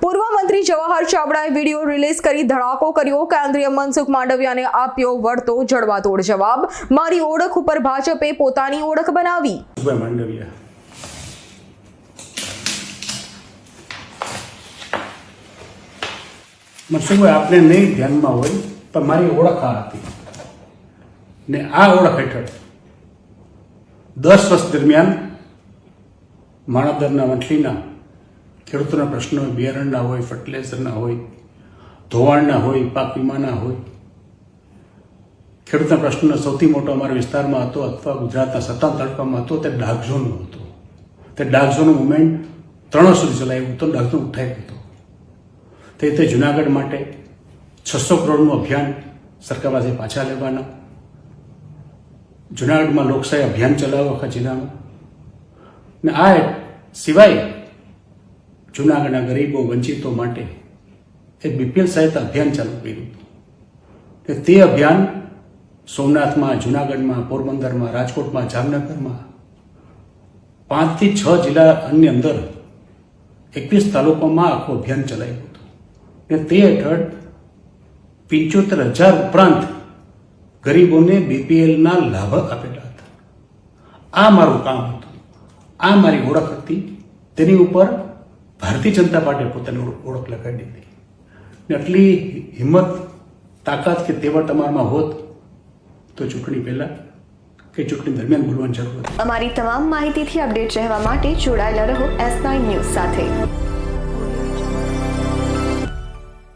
પૂર્વ મંત્રી જવાહર ચાવડાએ વીડિયો રિલીઝ કરી ધડાકો કર્યો. કેન્દ્રીય મનસુખ માંડવિયાને આપ્યો વળતો જડબાતોડ જવાબ. મારી ઓળખ ઉપર ભાજપે પોતાની ઓળખ બનાવી. મનસુખભાઈ, આપને નહીં ધ્યાનમાં હોય, પણ મારી ઓળખ આ હતી. ને આ ઓળખ હેઠળ દસ વર્ષ દરમિયાન માણાદરના વંથલીના ખેડૂતોના પ્રશ્નો બિયારણના હોય ફર્ટિલાઇઝરના હોય, ધોવાણના હોય, પાક વીમાના હોય. ખેડૂતના પ્રશ્નનો સૌથી મોટો અમારા વિસ્તારમાં હતો અથવા ગુજરાતના સત્તા તાલુકામાં હતો, તે ડાર્ક ઝોનનો હતો. તે ડાર્ક ઝોનનું મુવમેન્ટ ત્રણ સુધી ચલાવ્યું તો ડાર્ક ઝોન ઉઠાઈ હતો. તે રીતે જુનાગઢ માટે છસો કરોડનું અભિયાન સરકાર પાસે પાછા લેવાના. જુનાગઢમાં લોકશાહી અભિયાન ચલાવવા આખા જિલ્લામાં ને આ સિવાય જુનાગઢના ગરીબો વંચિતો માટે એક બીપીએલ સહાયતા અભિયાન ચાલુ કર્યું હતું. તે અભિયાન સોમનાથમાં, જુનાગઢમાં, પોરબંદરમાં, રાજકોટમાં, જામનગરમાં પાંચથી છ જિલ્લાની અંદર એકવીસ તાલુકામાં આખું અભિયાન ચલાવ્યું હતું. ને તે હેઠળ પંચોતેર હજાર ઉપરાંત ગરીબોને બીપીએલના લાભ આપેલા હતા. આ મારું કામ હતું. આ મારી ઓળખ હતી. તેની ઉપર ભારતીય જનતા પાર્ટીએ પોતાની ઓળખ- લગાડી દીધી ને આટલી હિંમત, તાકાત કે તેવડ તમારામાં હોત તો ચૂંટણી પહેલાં કે ચૂંટણી દરમિયાન બોલવાની જરૂર હતી. અમારી તમામ માહિતીથી અપડેટ રહેવા માટે જોડાયેલા રહો એસ નાઇન ન્યૂઝ સાથે.